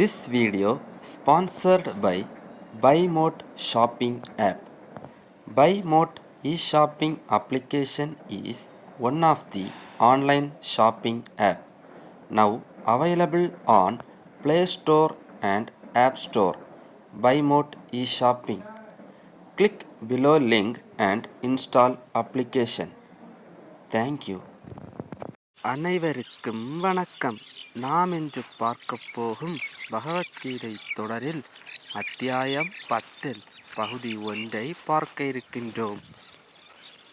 This video sponsored by BuyMote shopping app. BuyMote e-shopping application is one of the online shopping app now available on Play Store and App Store. BuyMote e-shopping. Click below link and install application. Thank you. அனைவருக்கும் வணக்கம். நாம் இன்று பார்க்க போகும் பகவத்கீதை தொடரில் அத்தியாயம் பத்தில் பகுதி ஒன்றை பார்க்க இருக்கின்றோம்.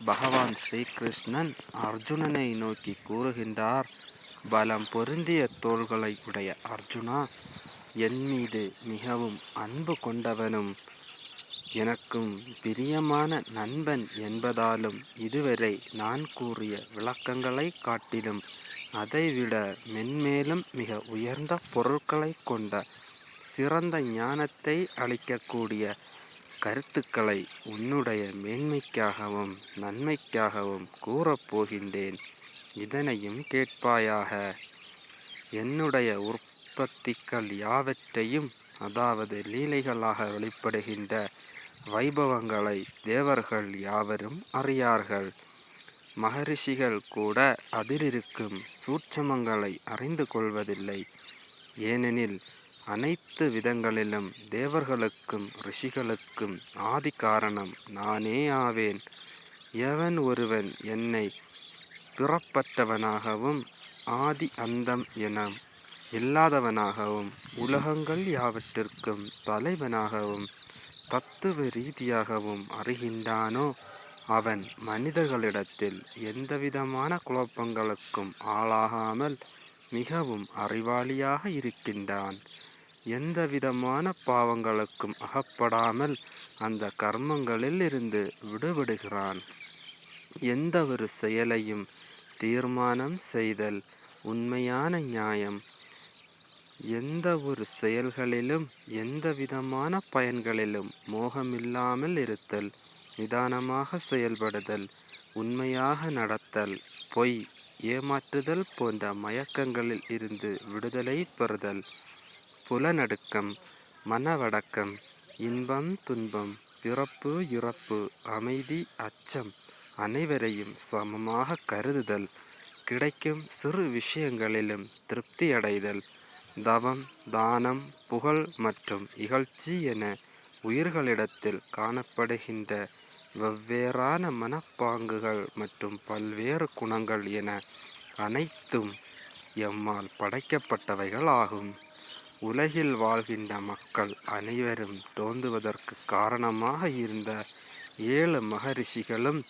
பகவான் ஸ்ரீகிருஷ்ணன் அர்ஜுனனை நோக்கி கூறுகின்றார் பலம் பொருந்திய தோள்களை உடைய அர்ஜுனா என் மீது மிகவும் அன்பு கொண்டவனும் எனக்கும் பிரியமான நண்பன் என்பதாலும் இதுவரை நான் கூறிய விளக்கங்களை காட்டிலும் அதைவிட மென்மேலும் மிக உயர்ந்த பொருட்களை கொண்ட சிறந்த ஞானத்தை அளிக்கக்கூடிய கருத்துக்களை உன்னுடைய மேன்மைக்காகவும் நன்மைக்காகவும் கூறப்போகின்றேன் இதனையும் கேட்பாயாக என்னுடைய உற்பத்திகள் யாவற்றையும் அதாவது லீலைகளாக வெளிப்படுகின்ற வைபவங்களை தேவர்கள் யாவரும் அறியார்கள். மகரிஷிகள் கூட அதிலிருக்கும் சூட்சமங்களை அறிந்து கொள்வதில்லை. ஏனெனில் அனைத்து விதங்களிலும் தேவர்களுக்கும் ரிஷிகளுக்கும் ஆதி காரணம் நானே ஆவேன். எவன் ஒருவன் என்னை பிறப்பற்றவனாகவும் ஆதி அந்தம் என இல்லாதவனாகவும் உலகங்கள் யாவற்றிற்கும் தலைவனாகவும் தத்துவ ரீதியாகவும் அறிகின்றானோ அவன் மனிதர்களிடத்தில் எந்தவிதமான குழப்பங்களுக்கும் ஆளாகாமல் மிகவும் அறிவாளியாக இருக்கின்றான். எந்தவிதமான பாவங்களுக்கும் அகப்படாமல் அந்த கர்மங்களில் இருந்து விடுபடுகிறான். எந்த ஒரு செயலையும் தீர்மானம் செய்தல் உண்மையான நியாயம். எந்த ஒரு செயல்களிலும் எந்த விதமான பயன்களிலும் மோகமில்லாமல் இருத்தல் நிதானமாக செயல்படுதல் உண்மையாக நடத்தல் பொய் ஏமாற்றுதல் போன்ற மயக்கங்களில் இருந்து விடுதலை பெறுதல் புலநடுக்கம் மனவடக்கம் இன்பம் துன்பம் பிறப்பு இறப்பு அமைதி அச்சம் அனைவரையும் சமமாக கருதுதல் கிடைக்கும் சிறு விஷயங்களிலும் திருப்தி அடைதல் தவம் தானம் புகழ் மற்றும் இகழ்ச்சி என உயிர்களிடத்தில் காணப்படுகின்ற வெவ்வேறான மனப்பாங்குகள் மற்றும் பல்வேறு குணங்கள் என அனைத்தும் எம்மால் படைக்கப்பட்டவைகள் ஆகும் உலகில் வாழ்கின்ற மக்கள் அனைவரும் தோன்றுவதற்கு காரணமாக இருந்த ஏழு மகரிஷிகளும்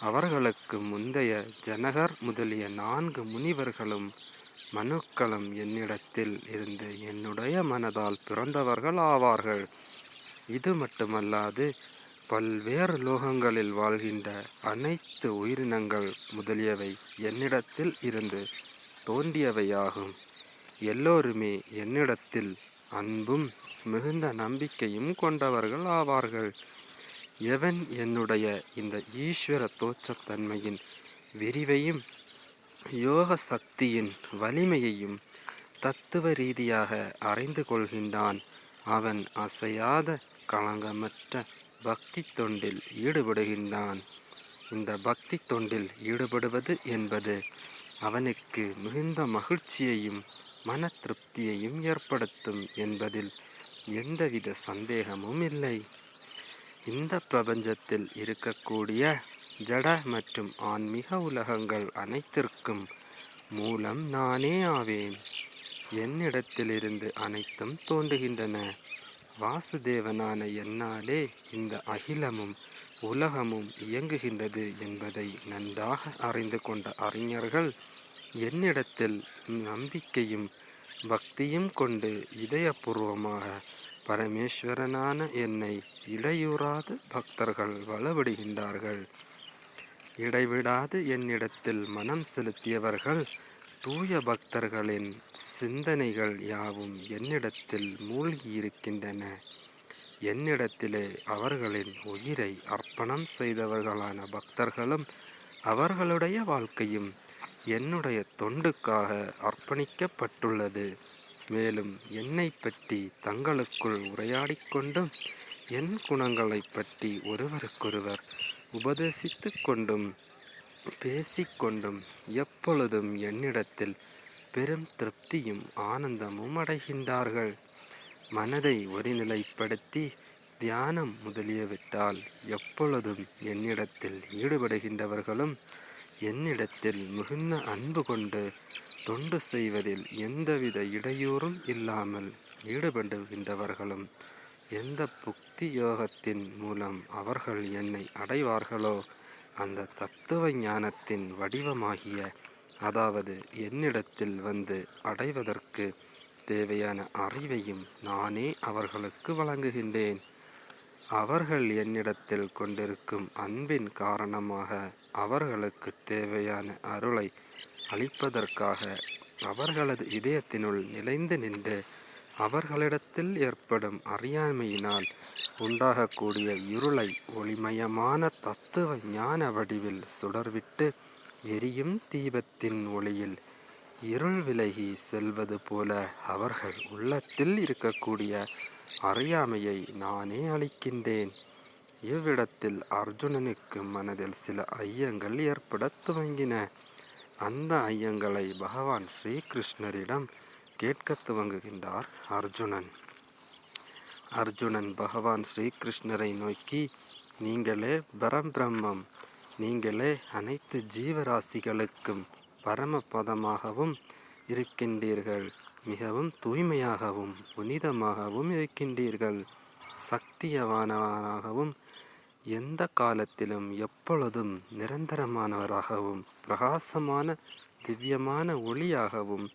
அவர்களுக்கு முந்தைய ஜனகர் முதலிய நான்கு முனிவர்களும் மனுக்களும் என்னிடத்தில் இருந்து என்னுடைய மனதால் பிறந்தவர்கள் ஆவார்கள். இது மட்டுமல்லாது பல்வேறு லோகங்களில் வாழ்கின்ற அனைத்து உயிரினங்கள் முதலியவை என்னிடத்தில் இருந்து தோன்றியவையாகும். எல்லோருமே என்னிடத்தில் அன்பும் மிகுந்த நம்பிக்கையும் கொண்டவர்கள் ஆவார்கள். எவன் என்னுடைய இந்த ஈஸ்வர தோற்றத்தன்மையின் விரிவையும் யோக சக்தியின் வலிமையையும் தத்துவ ரீதியாக அறிந்து கொள்கின்றான். அவன் அசையாத களங்கமற்ற பக்தி தொண்டில் ஈடுபடுகின்றான். இந்த பக்தி தொண்டில் ஈடுபடுவது என்பது அவனுக்கு மிகுந்த மகிழ்ச்சியையும் மன திருப்தியையும் ஏற்படுத்தும் என்பதில் எந்தவித சந்தேகமும் இல்லை. இந்த பிரபஞ்சத்தில் இருக்கக்கூடிய ஜட மற்றும் ஆன்மீக உலகங்கள் அனைத்திற்கும் மூலம் நானே ஆவேன். என்னிடத்திலிருந்து அனைத்தும் தோன்றுகின்றன. வாசுதேவனான என்னாலே இந்த அகிலமும் உலகமும் இயங்குகின்றது என்பதை நன்றாக அறிந்து கொண்ட அறிஞர்கள் என்னிடத்தில் நம்பிக்கையும் பக்தியும் கொண்டு இதயபூர்வமாக பரமேஸ்வரனான என்னை இடையூறாது பக்தர்கள் வளவிடுகின்றார்கள் இடைவிடாது என்னிடத்தில் மனம் செலுத்தியவர்கள் தூய பக்தர்களின் சிந்தனைகள் யாவும் என்னிடத்தில் மூழ்கியிருக்கின்றன. என்னிடத்திலே அவர்களின் உயிரை அர்ப்பணம் செய்தவர்களான பக்தர்களும் அவர்களுடைய வாழ்க்கையும் என்னுடைய தொண்டுக்காக அர்ப்பணிக்கப்பட்டுள்ளது. மேலும் என்னைப் பற்றி தங்களுக்குள் உரையாடிக்கொண்டும் என் குணங்களைப் பற்றி ஒருவருக்கொருவர் உபதேசித்து கொண்டும் பேசிக்கொண்டும் எப்பொழுதும் என்னிடத்தில் பெரும் திருப்தியும் ஆனந்தமும் அடைகின்றார்கள். மனதை ஒருநிலைப்படுத்தி தியானம் முதலியவிட்டால் எப்பொழுதும் என்னிடத்தில் ஈடுபடுகின்றவர்களும் என்னிடத்தில் மிகுந்த அன்பு கொண்டு தொண்டு செய்வதில் எந்தவித இடையூறும் இல்லாமல் ஈடுபடுகின்றவர்களும் எந்த புக்தி யோகத்தின் மூலம் அவர்கள் என்னை அடைவார்களோ அந்த தத்துவ ஞானத்தின் வடிவமாகிய அதாவது என்னிடத்தில் வந்து அடைவதற்கு தேவையான அறிவையும் நானே அவர்களுக்கு வழங்குகின்றேன். அவர்கள் என்னிடத்தில் கொண்டிருக்கும் அன்பின் காரணமாக அவர்களுக்கு தேவையான அருளை அளிப்பதற்காக அவர்களது இதயத்தினுள் நிலைந்து நின்று அவர்களிடத்தில் ஏற்படும் அறியாமையினால் உண்டாகக்கூடிய இருளை ஒளிமயமான தத்துவ ஞான வடிவில் சுடர்விட்டு எரியும் தீபத்தின் ஒளியில் இருள் விலகி செல்வது போல அவர்கள் உள்ளத்தில் இருக்கக்கூடிய அறியாமையை நானே அளிக்கின்றேன். இவ்விடத்தில் அர்ஜுனனுக்கு மனதில் சில ஐயங்கள் ஏற்படத் துவங்கின. அந்த ஐயங்களை பகவான் ஸ்ரீகிருஷ்ணரிடம் கேட்கத் துவங்குகின்றார் அர்ஜுனன். அர்ஜுனன் பகவான் ஸ்ரீகிருஷ்ணரை நோக்கி நீங்களே பரம்பிரம்மம் நீங்களே அனைத்து ஜீவராசிகளுக்கும் பரமபதமாகவும் இருக்கின்றீர்கள். மிகவும் தூய்மையாகவும் புனிதமாகவும் இருக்கின்றீர்கள். சக்தியவானவனாகவும் எந்த காலத்திலும் எப்பொழுதும் நிரந்தரமானவராகவும் பிரகாசமான திவ்யமான ஒளியாகவும்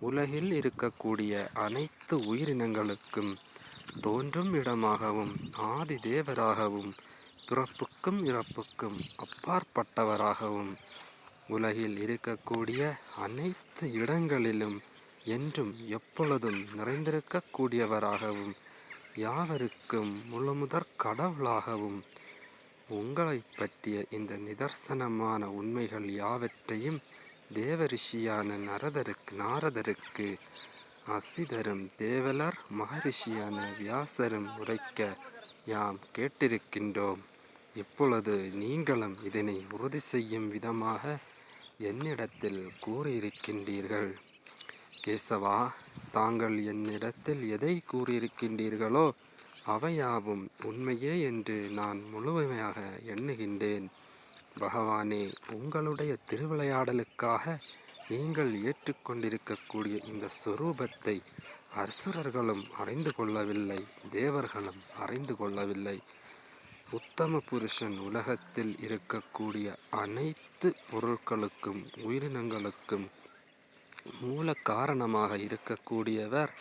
உலகில் இருக்கக்கூடிய அனைத்து உயிரினங்களுக்கும் தோன்றும் இடமாகவும் ஆதி தேவராகவும் பிறப்புக்கும் இறப்புக்கும் அப்பாற்பட்டவராகவும் உலகில் இருக்கக்கூடிய அனைத்து இடங்களிலும் என்றும் எப்பொழுதும் நிறைந்திருக்கக்கூடியவராகவும் யாவருக்கும் முழுமுதற் கடவுளாகவும் உங்களை பற்றிய இந்த நிதர்சனமான உண்மைகள் யாவற்றையும் தேவரிஷியான நரதருக்கு நாரதருக்கு அசிதரும் தேவலர் மகரிஷியான வியாசரும் உரைக்க யாம் கேட்டிருக்கின்றோம். இப்பொழுது நீங்களும் இதனை உறுதி செய்யும் விதமாக என்னிடத்தில் கூறியிருக்கின்றீர்கள். கேசவா தாங்கள் என்னிடத்தில் எதை கூறியிருக்கின்றீர்களோ அவையாவும் உண்மையே என்று நான் முழுமையாக எண்ணுகின்றேன். பகவானே உங்களுடைய திருவிளையாடலுக்காக நீங்கள் ஏற்றுக்கொண்டிருக்கக்கூடிய இந்த சொரூபத்தை அசுரர்களும் அறிந்து கொள்ளவில்லை தேவர்களும் அறிந்து கொள்ளவில்லை. உத்தம புருஷன் உலகத்தில் இருக்கக்கூடிய அனைத்து பொருட்களுக்கும் உயிரினங்களுக்கும் மூல காரணமாக இருக்கக்கூடியவர்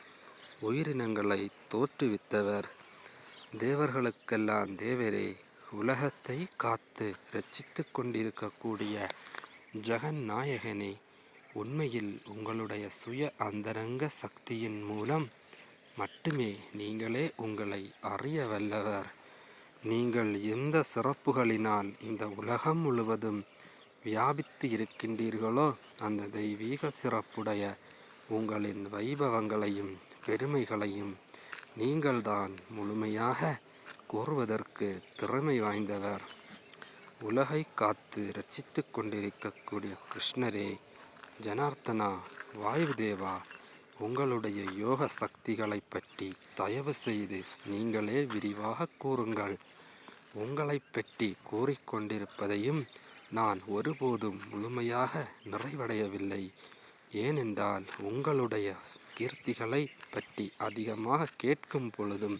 உயிரினங்களை தோற்றுவித்தவர். தேவர்களுக்கெல்லாம் தேவரே உலகத்தை காத்து ரட்சித்து கொண்டிருக்கக்கூடிய ஜெகநாயகனே உண்மையில் உங்களுடைய சுய அந்தரங்க சக்தியின் மூலம் மட்டுமே நீங்களே உங்களை அறிய வல்லவர். நீங்கள் எந்த சிறப்புகளினால் இந்த உலகம் முழுவதும் வியாபித்து இருக்கின்றீர்களோ அந்த தெய்வீக சிறப்புடைய உங்களின் வைபவங்களையும் பெருமைகளையும் நீங்கள்தான் முழுமையாக கோருவதற்கு திறமை வாய்ந்தவர். உலகை காத்து ரட்சித்து கொண்டிருக்கக்கூடிய கிருஷ்ணரே ஜனார்த்தனா வாயுதேவா உங்களுடைய யோக சக்திகளை பற்றி தயவு செய்து நீங்களே விரிவாக கூறுங்கள். உங்களை பற்றி கூறிக்கொண்டிருப்பதையும் நான் ஒருபோதும் முழுமையாக நிறைவடையவில்லை. ஏனென்றால் உங்களுடைய கீர்த்திகளை பற்றி அதிகமாக கேட்கும் பொழுதும்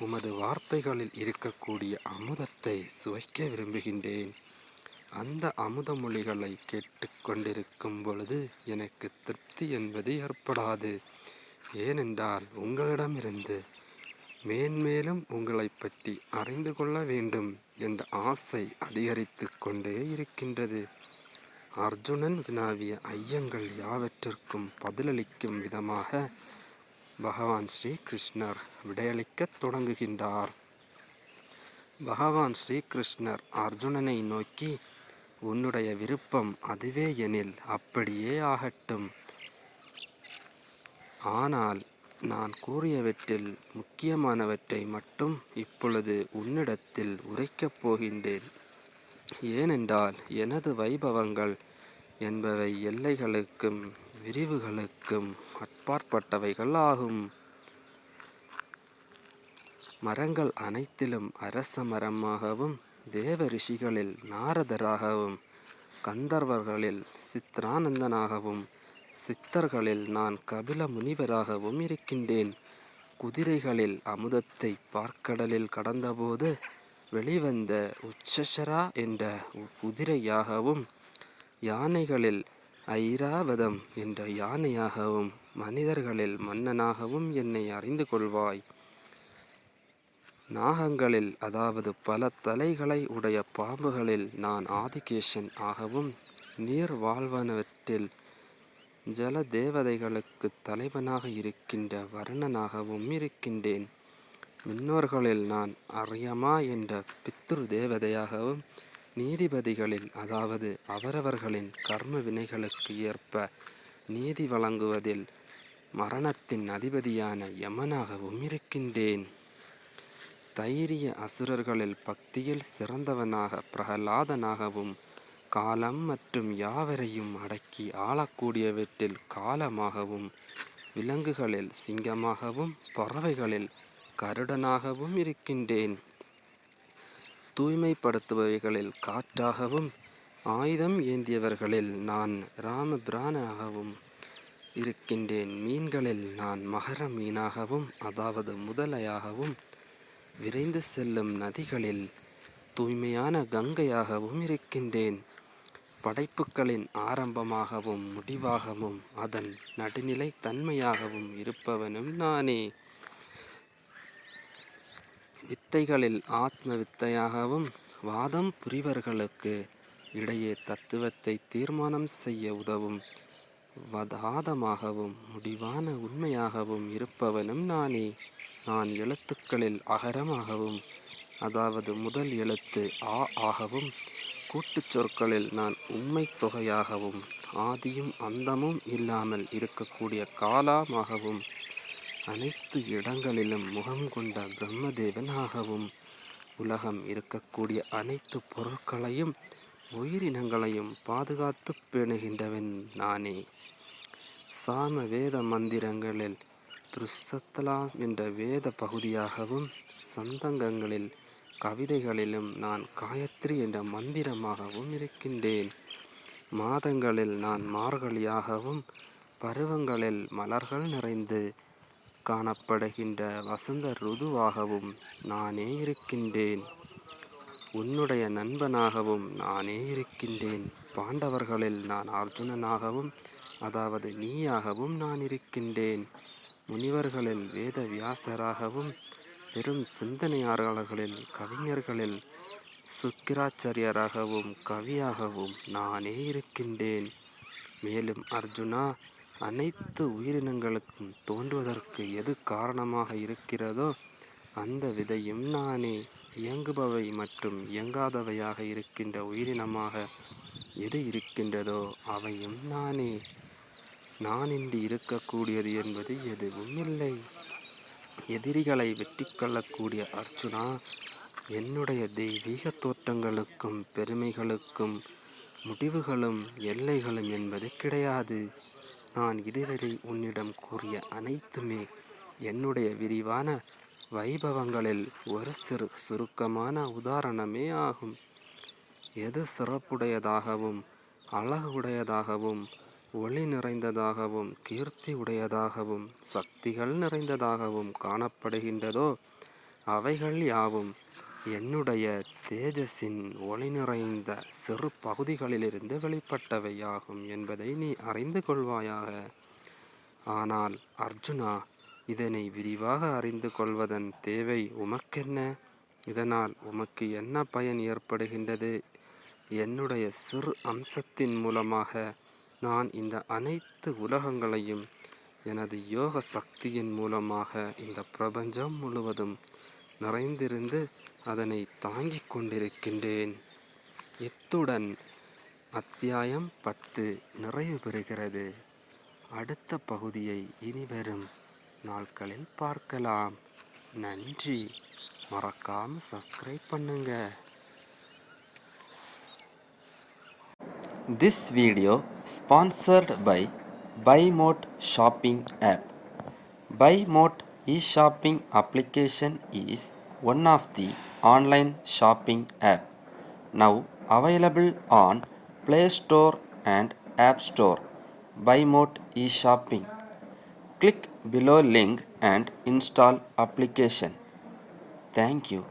உமது வார்த்தைகளில் இருக்கக்கூடிய அமுதத்தை சுவைக்க விரும்புகின்றேன். அந்த அமுத மொழிகளை கேட்டுக்கொண்டிருக்கும் பொழுது எனக்கு திருப்தி என்பது ஏற்படாது. ஏனென்றால் உங்களிடமிருந்து மேன்மேலும் உங்களை பற்றி அறிந்து கொள்ள வேண்டும் என்ற ஆசை அதிகரித்து கொண்டே இருக்கின்றது. அர்ஜுனன் வினாவிய ஐயங்கள் யாவற்றிற்கும் பதிலளிக்கும் விதமாக பகவான் ஸ்ரீ கிருஷ்ணர் விடையளிக்கத் தொடங்குகின்றார். பகவான் ஸ்ரீகிருஷ்ணர் அர்ஜுனனை நோக்கி உன்னுடைய விருப்பம் அதுவே எனில் அப்படியே ஆகட்டும். ஆனால் நான் கூறியவற்றில் முக்கியமானவற்றை மட்டும் இப்பொழுது உன்னிடத்தில் உரைக்கப் போகின்றேன். ஏனென்றால் எனது வைபவங்கள் என்பவை எல்லைகளுக்கும் விரிவுகளுக்கும் அப்பாற்பட்டவைகள் ஆகும். மரங்கள் அனைத்திலும் அரச மரமாகவும் தேவ ரிஷிகளில் நாரதராகவும் கந்தர்வர்களில் சித்ரானந்தனாகவும் சித்தர்களில் நான் கபில முனிவராகவும் இருக்கின்றேன். குதிரைகளில் அமுதத்தை பார்க்கடலில் கடந்தபோது வெளிவந்த உச்சசரா என்ற குதிரையாகவும் யானைகளில் ஐராவதம் என்ற யானையாகவும் மனிதர்களில் மன்னனாகவும் என்னை அறிந்து கொள்வாய். நாகங்களில் அதாவது பல தலைகளை உடைய பாம்புகளில் நான் ஆதிகேசன் ஆகவும் நீர் வாழ்வனவற்றில் ஜல தேவதைகளுக்கு தலைவனாக இருக்கின்ற வர்ணனாகவும் இருக்கின்றேன். முன்னோர்களில் நான் அரியமா என்ற பித்ரு தேவதையாகவும் நீதிபதிகளில் அதாவது அவரவர்களின் கர்ம வினைகளுக்கு ஏற்ப நீதி வழங்குவதில் மரணத்தின் அதிபதியான யமனாகவும் இருக்கின்றேன். தைரிய அசுரர்களில் பக்தியில் சிறந்தவனாக பிரகலாதனாகவும் காலம் மற்றும் யாவரையும் அடக்கி ஆளக்கூடியவற்றில் காலமாகவும் விலங்குகளில் சிங்கமாகவும் பறவைகளில் கருடனாகவும் இருக்கின்றேன். தூய்மைப்படுத்துபவைகளில் காற்றாகவும் ஆயுதம் ஏந்தியவர்களில் நான் ராமபிரானாகவும் இருக்கின்றேன். மீன்களில் நான் மகர மீனாகவும் அதாவது முதலையாகவும் விரைந்து செல்லும் நதிகளில் தூய்மையான கங்கையாகவும் இருக்கின்றேன். படைப்புகளின் ஆரம்பமாகவும் முடிவாகவும் அதன் நடுநிலை தன்மையாகவும் இருப்பவனும் நானே. வித்தைகளில் ஆத்ம வித்தையாகவும் வாதம் புரிவர்களுக்கு இடையே தத்துவத்தை தீர்மானம் செய்ய உதவும். வதாதமாகவும் முடிவான உண்மையாகவும் இருப்பவனும் நானே. நான் எழுத்துக்களில் அகரமாகவும் அதாவது முதல் எழுத்து ஆ ஆகவும் கூட்டுச் சொற்களில் நான் உண்மை தொகையாகவும் ஆதியும் அந்தமும் இல்லாமல் இருக்கக்கூடிய காலாமாகவும் அனைத்து இடங்களிலும் முகம் கொண்ட பிரம்மதேவனாகவும் உலகம் இருக்கக்கூடிய அனைத்து பொருட்களையும் உயிரினங்களையும் பாதுகாத்து பேணுகின்றவன் நானே. சாம வேத மந்திரங்களில் திருசத்தலா என்ற வேத பகுதியாகவும் சந்தங்கங்களில் கவிதைகளிலும் நான் காயத்ரி என்ற மந்திரமாகவும் இருக்கின்றேன். மாதங்களில் நான் மார்கழியாகவும் பருவங்களில் மலர்கள் நிறைந்து காணப்படுகின்ற வசந்த ருதுவாகவும் நானே இருக்கின்றேன். உன்னுடைய நண்பனாகவும் நானே இருக்கின்றேன். பாண்டவர்களில் நான் அர்ஜுனனாகவும் அதாவது நீயாகவும் நான் இருக்கின்றேன். முனிவர்களில் வேத வியாசராகவும் பெரும் சிந்தனையாளர்களில் கவிஞர்களில் சுக்கிராச்சாரியராகவும் கவியாகவும் நானே இருக்கின்றேன். மேலும் அர்ஜுனா அனைத்து உயிரினங்களுக்கும் தோன்றுவதற்கு எது காரணமாக இருக்கிறதோ அந்த விதையும் நானே. இயங்குபவை மற்றும் இயங்காதவையாக இருக்கின்ற உயிரினமாக எது இருக்கின்றதோ அவையும் நானே. நானின்றி இருக்கக்கூடியது என்பது எதுவும் இல்லை. எதிரிகளை வெற்றி கொள்ளக்கூடிய அர்ச்சுனா என்னுடைய தெய்வீக தோற்றங்களுக்கும் பெருமைகளுக்கும் முடிவுகளும் எல்லைகளும் என்பது கிடையாது. நான் இதுவரை உன்னிடம் கூறிய அனைத்துமே என்னுடைய விரிவான வைபவங்களில் ஒரு சிறு சுருக்கமான உதாரணமே ஆகும். எது சிறப்புடையதாகவும் அழகு உடையதாகவும் ஒளி நிறைந்ததாகவும் கீர்த்தி உடையதாகவும் சக்திகள் நிறைந்ததாகவும் காணப்படுகின்றதோ அவைகள் யாவும் என்னுடைய தேஜஸின் ஒளி நிறைந்த சிறு பகுதிகளிலிருந்து வெளிப்பட்டவையாகும் என்பதை நீ அறிந்து கொள்வாயாக. ஆனால் அர்ஜுனா இதனை விரிவாக அறிந்து கொள்வதன் தேவை உமக்கென்ன? இதனால் உமக்கு என்ன பயன் ஏற்படுகின்றது? என்னுடைய சிறு அம்சத்தின் மூலமாக நான் இந்த அனைத்து உலகங்களையும் எனது யோக சக்தியின் மூலமாக இந்த பிரபஞ்சம் முழுவதும் நிறைந்திருந்து அதனை தாங்கிக் கொண்டிருக்கின்றேன். இத்துடன் அத்தியாயம் பத்து நிறைவு பெறுகிறது. அடுத்த பகுதியை இனிவரும் நாட்களில் பார்க்கலாம். நன்றி. மறக்காம சப்ஸ்கிரைப் பண்ணுங்க. Sponsored by by mode shopping app by mode e shopping application is one of the online shopping app now available on Play Store and App Store. BuyMote e-shopping. Click below link and install application. Thank you.